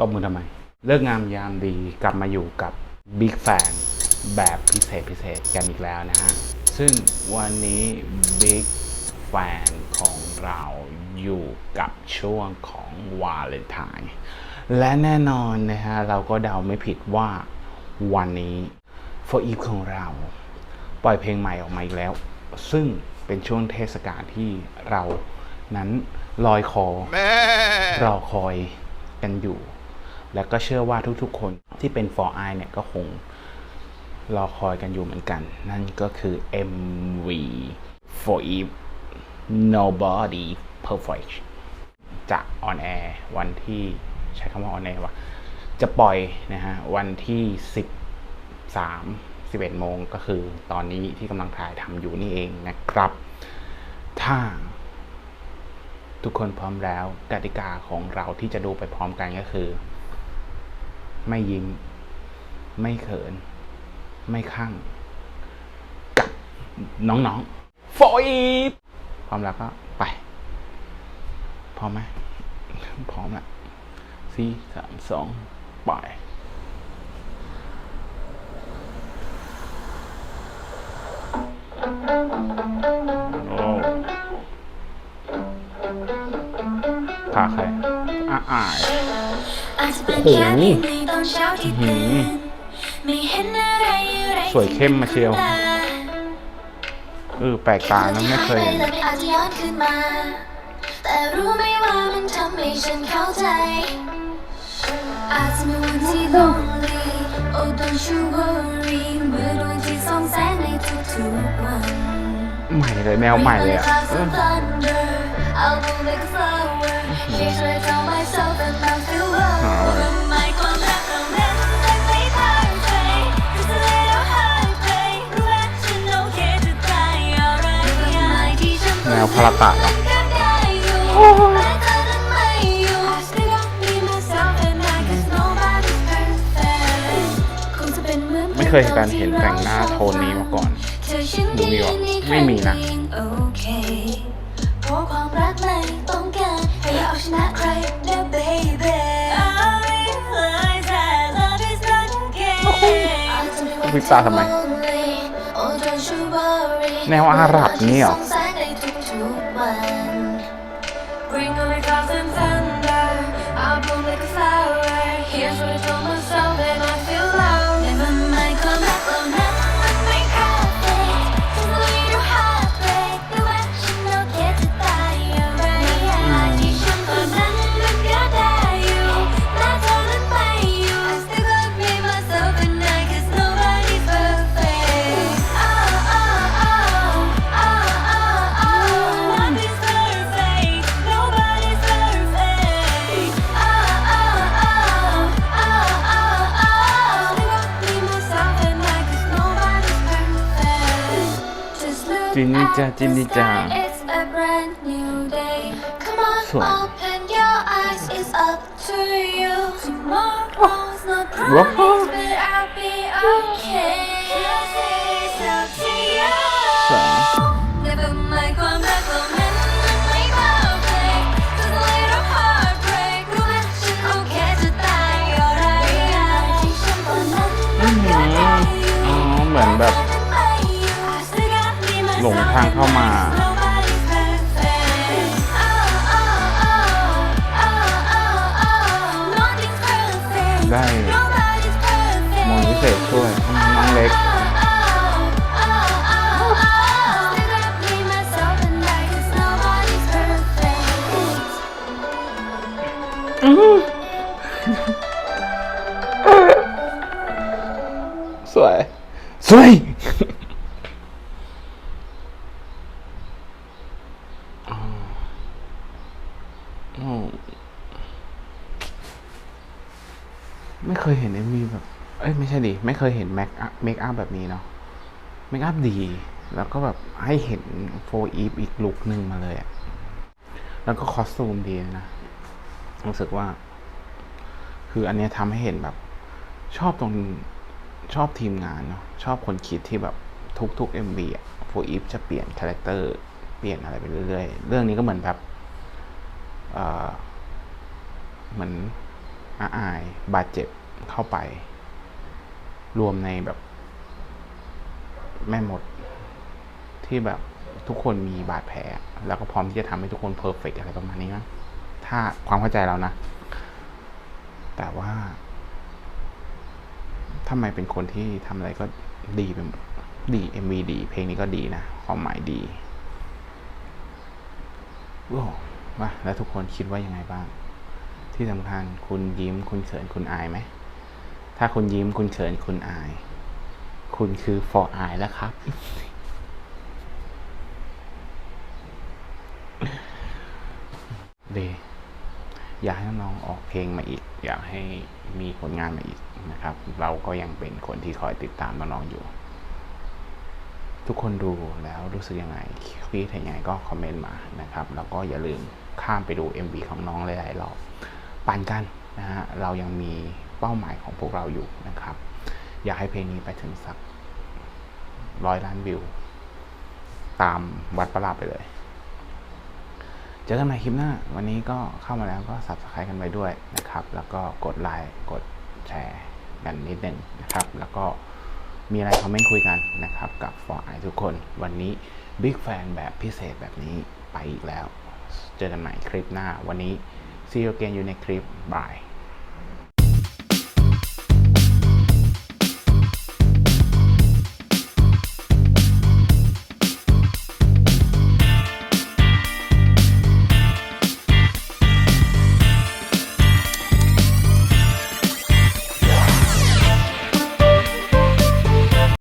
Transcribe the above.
ตบมือทำไม เลิกงามยามดีกลับมาอยู่กับ Big Fan แบบพิเศษพิเศษกันอีกแล้วนะฮะ ซึ่งวันนี้ Big Fan ของเราอยู่กับช่วงของวาเลนไทน์และแน่นอนนะฮะ เราก็เดาไม่ผิดว่าวันนี้ For Eve ของเรา ปล่อยเพลงใหม่ออกมาอีกแล้ว ซึ่งเป็นช่วงเทศกาลที่เรานั้นลอยคอรอคอยกันอยู่ แล้วก็เชื่อว่าทุกๆ คนที่เป็น for I เนี่ยก็คงรอคอยกันอยู่เหมือนกัน นั่นก็คือ MV for Eve Nobody Perfect จะออนแอร์วันที่ใช้คำว่าออนแอร์ว่าจะปล่อยนะฮะวันที่ 13 11โมงก็คือตอนนี้ที่กำลังถ่ายทำอยู่นี่เองนะครับ ถ้าทุกคนพร้อมแล้วกติกาของเราที่จะดูไปพร้อมกันก็คือ ไม่ยิ้ม ไม่เขิน ไม่ข้างกับน้องๆโฟอีฟพร้อมแล้วก็ไป พร้อมไหมพร้อมแล้วสี่สามสอง อ่าอ่ายอาจจะเป็นแค่เพียงในตอนเช้าที่ตื่นไม่เห็นอะไรอะไรสวยเข้มมาเชียวเออแปลกตานะไม่เคยเห็นแล้วไม่อาจจะย้อนขึ้นมาแต่รู้ไหมว่ามันทำให้ฉันเข้าใจอาจจะมีวันที่ lonely oh don't you worry เมื่อดวงที่ส่องแสงในทุกๆวันใหม่เลยแนวใหม่เลยอะ แนวพลตะเหรอก็ได้อยู่แต่เธอนั้นไม่อยู่ I still got me myself and I guess nobody's perfect. คงจะเหมือไม่เคยเห็นการเห็นแต่งหน้าโทนนี้มาก่อน ดูมีวะไม่มีนะ ชนะใครนะ baby I realize that love is not okay วิจารณ์ทำไม Oh, don't you worry แนวอาหรับนี่เหรอ จินนี่จ้าจินนี่จ้า It's a brand new day. Come on, สวย open your eyes. It's up to you. Tomorrow's not ว้าว promised, but I'll be okay. หลงทางเข้ามา ได้มนต์วิเศษช่วยอืมน้องเล็กสวย สวย อ๋ออ๋อ ไม่เคยเห็นเอ็มวีแบบ เอ้ยไม่ใช่ดิ ไม่เคยเห็นแมคอัพเมคอัพแบบนี้เนาะ เมคอัพดี แล้วก็แบบให้เห็นโฟอีฟอีกลุคหนึ่งมาเลยอะแล้วก็คอสตูมดีนะ รู้สึกว่า คืออันนี้ทำให้เห็นแบบ ชอบตรงชอบทีมงานเนาะ ชอบคนคิดที่แบบทุกๆ MV อะโฟอีฟจะเปลี่ยนคาแรคเตอร์ เปลี่ยนอะไรไปเรื่อยๆ เรื่องนี้ก็เหมือนแบบ เอ่อ เหมือน อาอายบาดเจ็บเข้าไป รวมในแบบ แม่มด ที่แบบทุกคนมีบาดแผล แล้วก็พร้อมที่จะทำให้ทุกคนเพอร์เฟกอะไรประมาณนี้นะถ้าความเข้าใจเรานะ แต่ว่าทำไมเป็นคนที่ทำอะไรก็ดีไปหมดดีเอ็มวีดี เพลงนี้ก็ดีนะ ความหมายดีโอ้ว่าแล้วทุกคนคิดว่ายังไงบ้าง ที่สำคัญคุณยิ้มคุณเขินคุณอายไหม ถ้าคุณยิ้มคุณเขินคุณอาย คุณคือ for อายแล้วครับ เดอยากให้น้องออกเพลงมาอีก อยากให้มีผลงานมาอีกนะครับ เราก็ยังเป็นคนที่คอยติดตามน้องๆอยู่ ทุกคนดูแล้วรู้สึกยังไงคิดเห็นยังไงก็คอมเมนต์มานะครับ แล้วก็อย่าลืมข้ามไปดู MV ของน้องหลายๆรอบ ปั่นกันนะฮะเรายังมีเป้าหมายของพวกเราอยู่นะครับ อยากให้เพลงนี้ไปถึงสักร้อยล้านวิว ตามวัดประหลาดไปเลย เจอกันใหม่คลิปหน้า วันนี้ก็เข้ามาแล้วก็ subscribe กันไปด้วยนะครับ แล้วก็กดไลค์กดแชร์กันนิดนึงนะครับ แล้วก็มีอะไรคอมเมนต์คุยกันนะครับกับ for i ทุกคน วันนี้ Big Fan แบบพิเศษแบบนี้ไปอีกแล้ว เจอกันใหม่คลิปหน้าวันนี้ see you again อยู่ในคลิปบาย